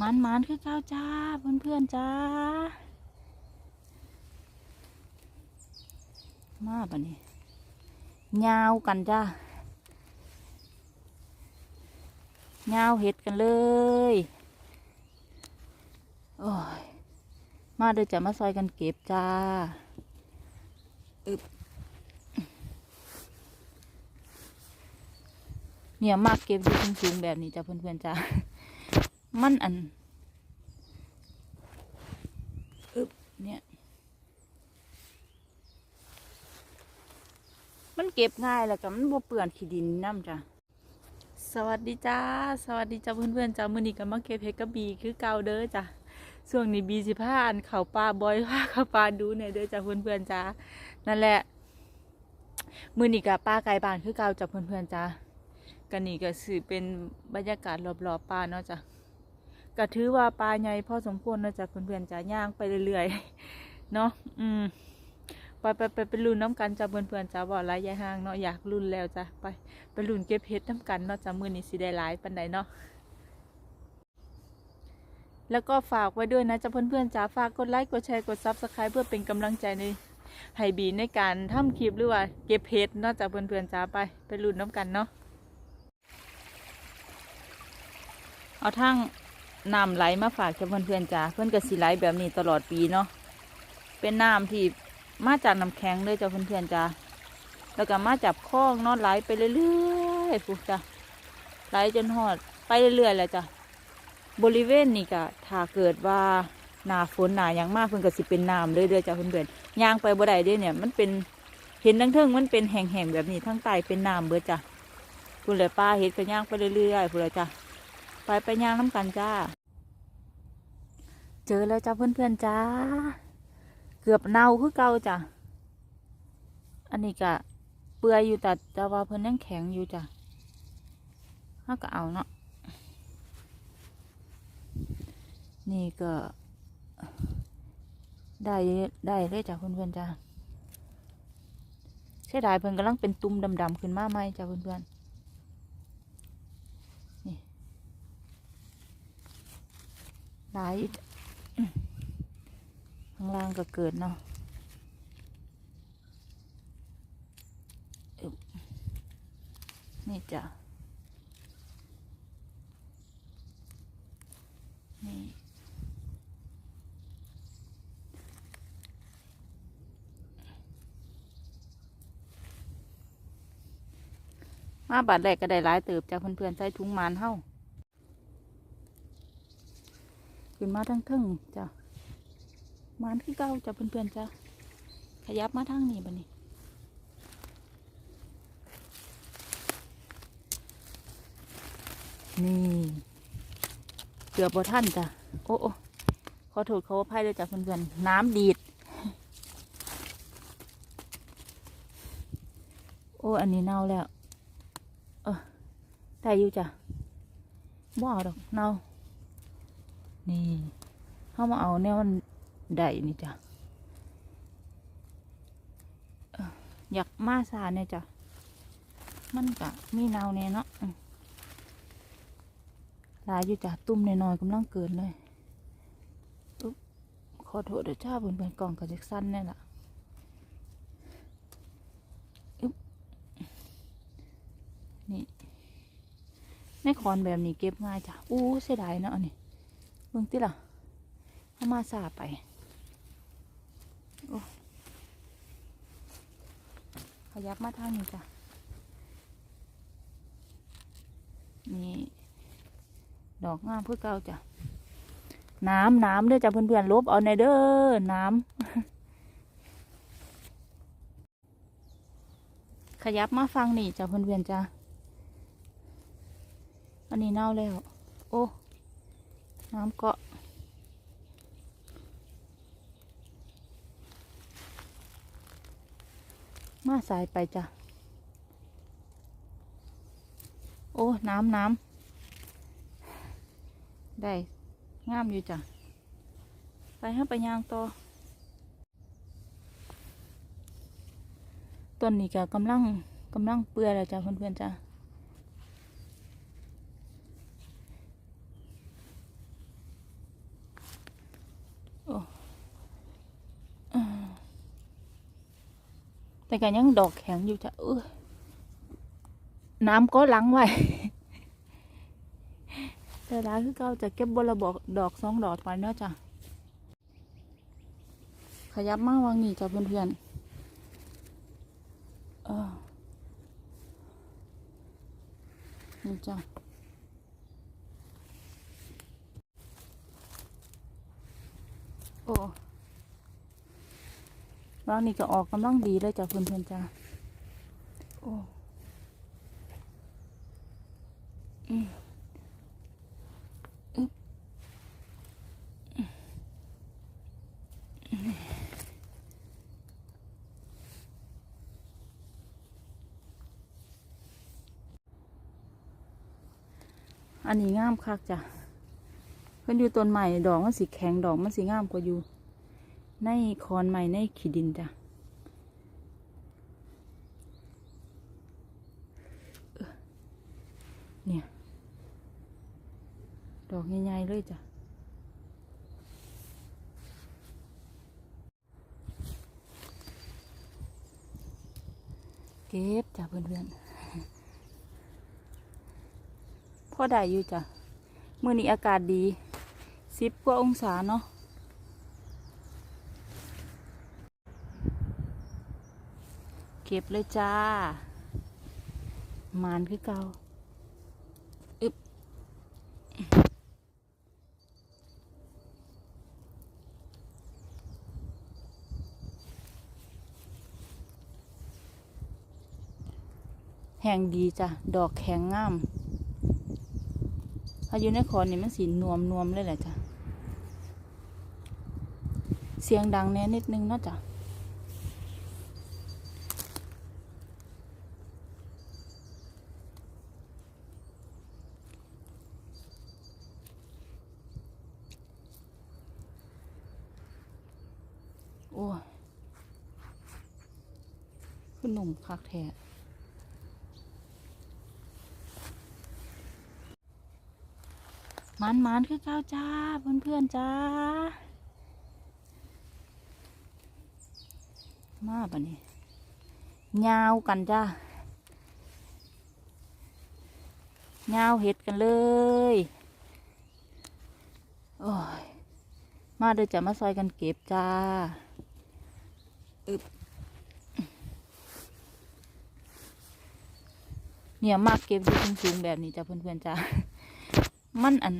มันมันคือเก้าจ้าเพื่อนเพื่อนจ้า มาปะนี่ยาวกันจ้ายาวเห็ดกันเลยโอ้ยมาเดี๋ยวจะมาซอยกันเก็บจ้าอึบเนี่ยมากเก็บอยู่สูงๆแบบนี้จ้ะเพื่อนๆจ้า มันอันอึบเนี่ย มันเก็บง่ายแล้วก็มันบ่เปื่อนขี้ดินน้ำจ้ะสวัสดีจ้า สวัสดีจ้าเพื่อนๆจ้ามือนี้ก็มาเก็บเห็ดกระบีคือเก่าเด้อจ้ะช่วงนี้บีสิพาอันเข้าป่าบอยพาเข้าป่าดูเนี่ยเด้อจ้าเพื่อนๆจ้านั่นแหละมือนี้ก็ป่าไกลบานคือเก่าจ้ะเพื่อนๆจ้าก็นี่ก็สิเป็นบรรยากาศรอบๆป่าเนาะจ้ะ ก็ถือว่าป่าใหญ่พอสมควรนาะจ้ะเพื่อนๆจ้าย่างไปเรื่อยๆ เนาะอืมไปไปไปไปลุ้นน้ำกันจ้าเพื่อนๆจ้าบอกไรยายห่างเนาะอยากลุ้นแล้วจ้ะไปไปลุ้นเก็บเห็ดน้ำกันเนาะจ้ามือนี้สิได้หลายปันใดเนาะแล้วก็ฝากไว้ด้วยนะจ้าเพื่อนๆจ้าฝากกดไลค์กดแชร์กดซับสไคร b ์เพื่อเป็นกำลังใจในให้บีในการทำคลิปหรือว่าเก็บเห็ดเนาะจ้าเพื่อนๆจ้าไปไปลุ้นน้ำกันเนาะเอาทั้ง น้ำไหลมาฝากจ้าเพื่อนๆจ้าเพื่อนก็สิไหลแบบนี้ตลอดปีเนาะเป็นน้ำที่มาจากน้ำแข็งเลยจ้ะเพื่อนๆจ้าแล้วก็มาจับคล้องนอนไหลไปเรื่อยๆปุ๊จ้ะไหลจนหอดไปเรื่อยๆแหละจ้ะบริเวณนี่ก็ถ้าเกิดว่าหนาฝนหนาอย่างมากเพิ่นก็สิเป็นน้ำเลยเด้อจ้ะเพื่อนๆย่างไปบ่ได้เด้อเนี่ยมันเป็นเห็นทั้งเทิงมันเป็นแห่งๆแบบนี้ทั้งใต้เป็นน้ำเบิดจ้ะพุ่นเลยป้าเห็ดก็ย่างไปเรื่อยๆพุ่นเลยจ้ะ ไปไปย่างน้ำกันจ้า เจอแล้วจ้ะเพื่อนๆจ้า เกือบเน่าคือเก่าจ้ะ อันนี้ก็เปื่อยอยู่แต่แต่ว่าเพิ่นยังแข็งอยู่จ้ะถ้าก็เอาเนาะ นี่ก็ได้ได้เลยจ้ะเพื่อนๆจ้ะเสียดายเพิ่นกำลังเป็นตุ่มดำๆขึ้นมาใหมจ้ะเพื่อนๆ หลายข้างล่างก็เกิดเนาะนี่จ้ะนี่มาบาดแรกก็ได้หลายเติบจากเพื่อนๆใส่ถุงมานเฮ้า ขึ้นมาทั้งทึ่งจ้ะมานคือเก่าจ้ะเพื่อนๆจ้ะขยับมาทางนี้บัดนี้นี่เกือบบ่ท่านจ้ะโอ้โอ้ขอโทษขออภัยด้วยจ้ะเพื่อนๆน้ำดีด โอ้ อันนี้เน่าแล้ว เออได้อยู่จ้ะบ่เอาดอกเน่า นี่เข้ามาเอาเนี่ยมันได้นี่จ้ะอยากมาสาเนี่ยจ้ะมันกะมีแนวเนี่ยเนาะลายอยู่จ้ะตุ้มน้อยๆกำลังเกินเลยอขอโทษเดี๋ยวจ้าเพื่อนกล่องกับเจ็กสั้นเนี่ยล่ะนี่ในคอนแบบนี้เก็บง่ายจ้ะอู้เสียดายเนาะนนี้ เบิ่งติล่ะเข้ามาสาไปโอ้ขยับมาทางนี้จ้ะ นี่ดอกงามเพื่อเก่าจ้ะ น้ำน้ำเด้อจ้ะเพื่อนๆลบเอาในเด้อน้ำขยับมาฟังนี่จ้ะเพื่อนๆจ้ะ อันนี้เน่าแล้ว โอ้ น้ำเกาะมาสายไปจ้ะ โอ้ น้ำน้ำได้งามอยู่จ้ะ ไปห้ไปยางต่อต้นนี้ก็กำลังกำลังเปื่อยแล้วจ้ะเพื่อนๆจ้ะ แต่ก็ยังดอกแข็งอยู่จ้ะเออน้ำก็ล้างไว้ แต่ร้าคือเก่าจะเก็บบระบอกดอกสองดอกไปเนาะจ้ะ ขยับมากวางนี่จ้ะเพื่อนๆเออนี่จ้ะโอ้ วางนี่ก็ออกกำลังดีเลยจ้ะเพื่อนๆจ้ะโอ้อืมอึ๊บอันนี้งามคักจ้ะเพิ่นอยู่ต้นใหม่ดอกมันสีแข็งดอกมันสีงามกว่าอยู่ ในคอนใหม่ในขีดินจ้ะเนี่ย ดอกใหญ่ๆเลยจ้ะเก็บจ้ะเพื่อนๆพ่อได้อยู่จ้ะมื่อนี้อากาศดีสิบกว่าองศาเนาะ ก็บเลยจ้ามานคือเก่าอึบแห้งดีจ้ะ ดอกแข็งงามถ้ายู่ในคอนี่มันสีนวมนวมเลยแหละจ้ะ เสียงดังแน่นิดนึงเนาะจ้ะ อ้ยคุณหนุ่มคักแท้มันมันคือเก้าจ้า เพื่อนเพื่อนจ้า มาปะนี่ยาวกันจ้ายาวเห็ดกันเลยโอ้ยมาเดี๋ยวจะมาซอยกันเก็บจ้า อึบเนี่ยมากเก็บอยู่สูงๆแบบนี้จ้ะเพื่อนๆจ้ามันอัน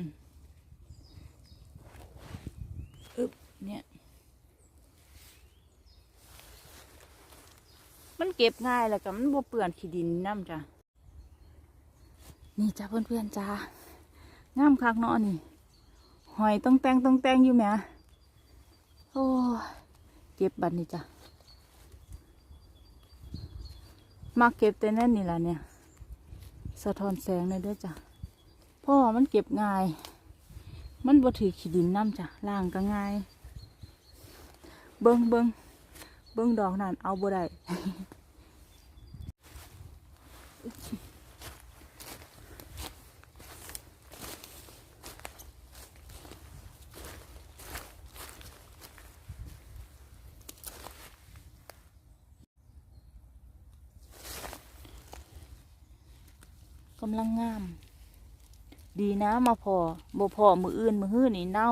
อึบเนี่ย มันเก็บง่ายแล้วก็มันบ่เปื่อนขี้ดินน้ำจ้ะนี่จ้ะเพื่อนๆจ้างามคักเนาะนี่ หอยต้องแต่งต้องแต่งอยู่แหมโอ้เก็บบัดนี่จ้ะ มาเก็บแต่นั่นนี่แหละเนี่ย สะท้อนแสงเลยด้วยจ้ะพ่อมันเก็บง่าย มันบ่ถือขี้ดินน้ำจ้ะล่างก็ง่าย เบิ้งเบิ้งเบิ้งดอกนั่นเอาบ่ได้ กำลังงาม ดีนะมาพอบ่พอมืออื่นมือหื้อนี่เน่า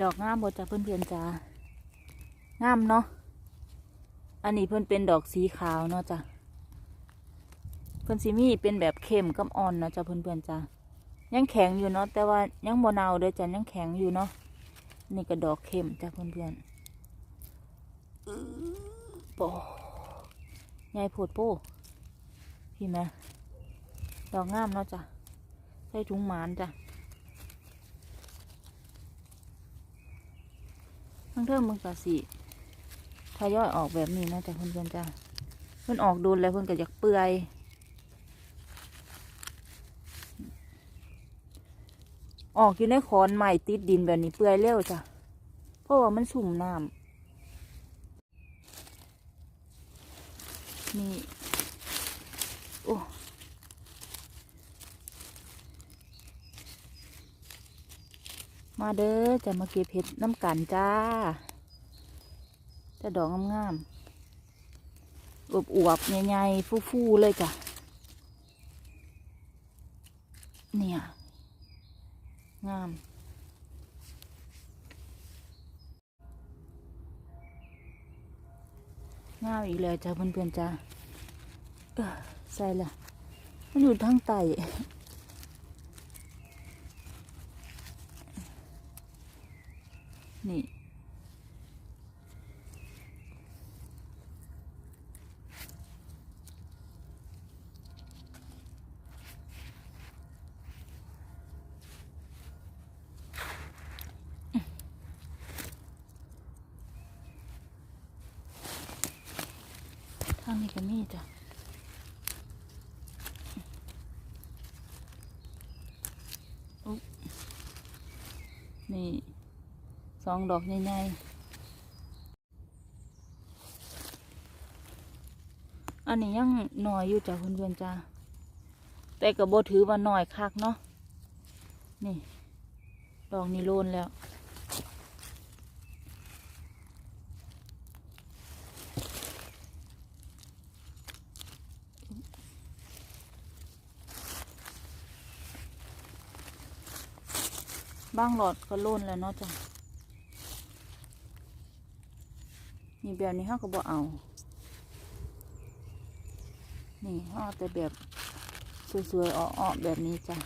ดอกงามบ่จ้ะเพื่อนๆจ้างามเนาะ อันนี้เพิ่อนเป็นดอกสีขาวเนาะจ้ะ เพิ่อนสิมีเป็นแบบเข้มกับอ่อนเนาะจ้ะเพื่อนๆจ้า ยังแข็งอยู่เนาะแต่ว่ายังโมนาวเด้อจ้ะยังแข็งอยู่เนาะนี่ก็ดอกเข็มจ้ะเพื่อนๆอื้อโปใหญ่โพดโป้พี่แม่ดอกงามเนาะจ้ะใส่ถุงหมานจ้ะทั้งเทิงมึงกะสีทยอยออกแบบนี้นะจ้ะเพื่อนๆจ้ะเพื่อนออกโดนแล้วเพื่อนก็อยากเปื่อย ออกอยู่ในคอนใหม่ติดดินแบบนี้เปื่อยเร็วจ้ะ เพราะว่ามันสุ่มน้ำนี่ โอ้มาเด้อจะมาเก็บเห็ดน้ำกันจ้าจะดอกงามๆอวบๆใหญ่ๆฟูๆเลยจ้ะ เนี่ย งาม งามอีกแล้วจ้าเพื่อนๆจ้าเออใส่ละมันอยู่ทางไตนี่ ทางนี้ก็มีจ้ะอุ๊ยนี่สองดอกใหญ่ๆอันนี้ยังหน่อยอยู่จ้ะเพื่อนๆจ้าแต่ก็บ่ถือว่าหน่อยคักเนาะนี่ ดอกนี้โลนแล้ว บ้างหลอดก็ล่นแล้วเนาะจ้ะนี่แบบนี้เขาก็บอกเอา นี่เขาเอแต่แบบสวยๆอ้อๆแบบนี้จ้ะ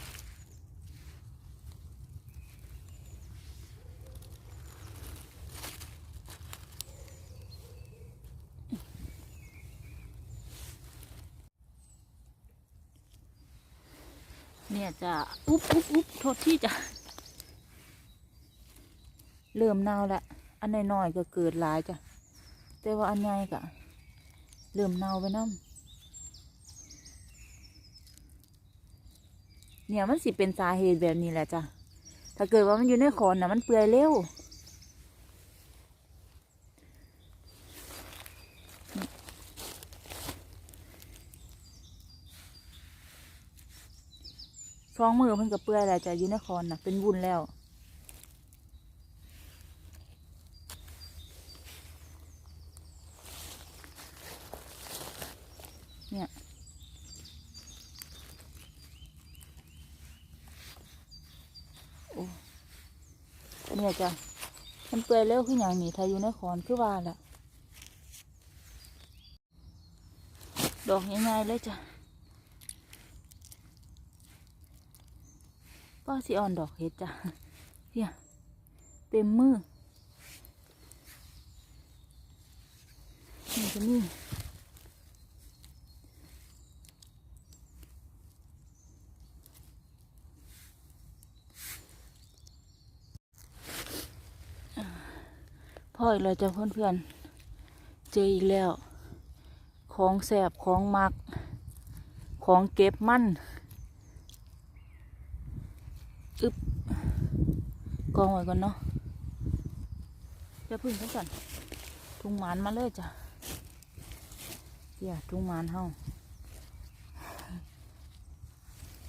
เนี่ยจะอุ๊บอุ๊บอุ๊บโทษที่จะ เริ่มเน่าแล้วอันน้อยๆก็เกิดหลายจ้ะแต่ว่าอันใหญ่ก็เริ่มเน่าไปน้ำเนี่ยมันสิเป็นสาเหตุแบบนี้แหละจ้ะถ้าเกิดว่ามันอยู่ในขอนนะมันเปื่อยเร็วท้องมือมันก็เปื่อยแล้วจ้ะอยู่ในคอนนะเป็นวุ้นแล้ว เนี่ย โอ้ เนี่ยจ้ะมันเปื่อยเร็วขึ้นอย่างนี้ถ้าอยู่ในคอนคือว่าแหละดอกง่ายๆเลยจ้ะป้าสิอ่อนดอกเห็ดจ้ะเนี่ยเต็มมือนี่จะนี่ พ่ออีกแล้วจ้ะเพื่อนๆ เจออีกแล้ว ของแสบของมัก ของเก็บมั่นอึบกองไว้ก่อนเนาะจะพึ่งเขาก่อนทุงหมานมาเลยจ้ะเดี๋ยวทุงหมานเฮา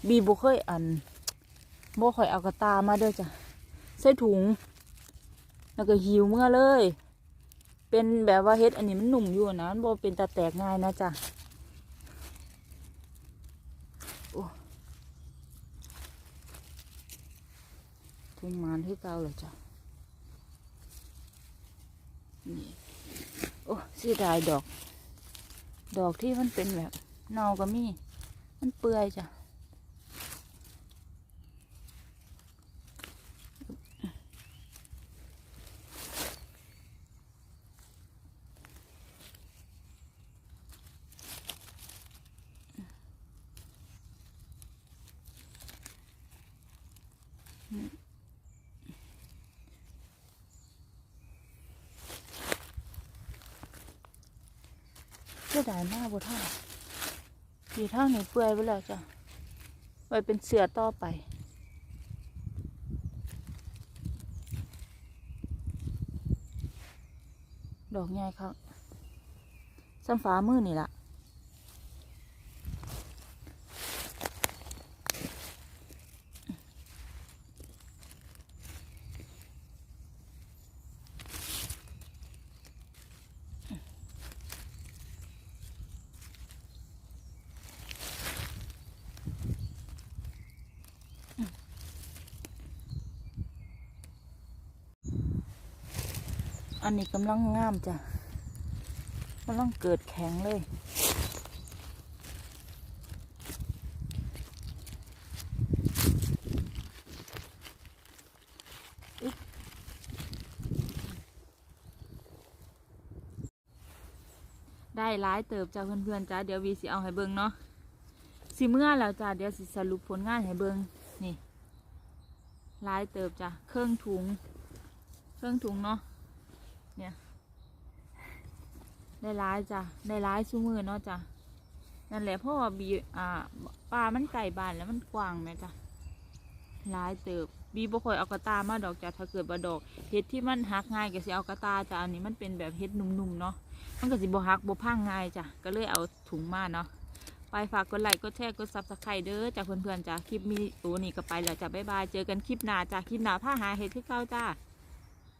บีบุเคยอันโบค่อยเอากระตามาเด้อจ้ะใส่ถุง แล้วก็หิวเมื่อเลย เป็นแบบว่าเฮ็ดอันนี้มันหนุ่มอยู่นะมันบ่เป็นตาแตกง่ายนะจ๊ะโอ้ทุ่งมานที่เก่าเลยจ้ะนี่โอ้เสียดายดอก ดอกที่มันเป็นแบบเนาก็มี มันเปื่อยจ้ะ ยดายมากบ่ท่าอยู่ทานี้เปื่อยไปแล้วจ้ะ ไว้เป็นเสือต่อไป ดอกใหญ่ครับซัมฟ้ามือนี่ละ อันนี้กำลังงามจ้ะกำลังเกิดแข็งเลยได้ร้ายเติบจ้าเพื่อนๆจ้าเดี๋ยววีสิเอาให้เบิ่งเนาะสิเมื่อแล้วจ้าเดี๋ยวสิสรุปผลงานให้เบิ่งนี่ร้ายเติบจ้าเครื่องถุง เครื่องถุงเนาะ เนี่ยได้ร้ายจ้าได้ร้ายสู้มือเนาะจ้านั่นแหละเพราะว่าบีอ่าปลามันไก่บานแล้วมันกว้างไหมจ้าร้ายเติบบีบ่ค่อยเอากระตามาดอกจ้าถ้าเกิดบ่ดอกเห็ดที่มันหักง่ายก็สิเอากระตาจ้าอันนี้มันเป็นแบบเห็ดนุ่มๆเนาะมันก็สิบ่ฮักบ่พังง่ายจ้ะก็เลยเอาถุงมาเนาะไปฝากกดไลค์กดแชร์กดซับสไครต์เด้อจากเพื่อนๆจ้ะคลิปมีตัวนี้ก็ไปแล้วจ้ะบ๊ายบายเจอกันคลิปหน้าจ้ะคลิปหน้าผ้าหาเห็ดที่เก้าจ้า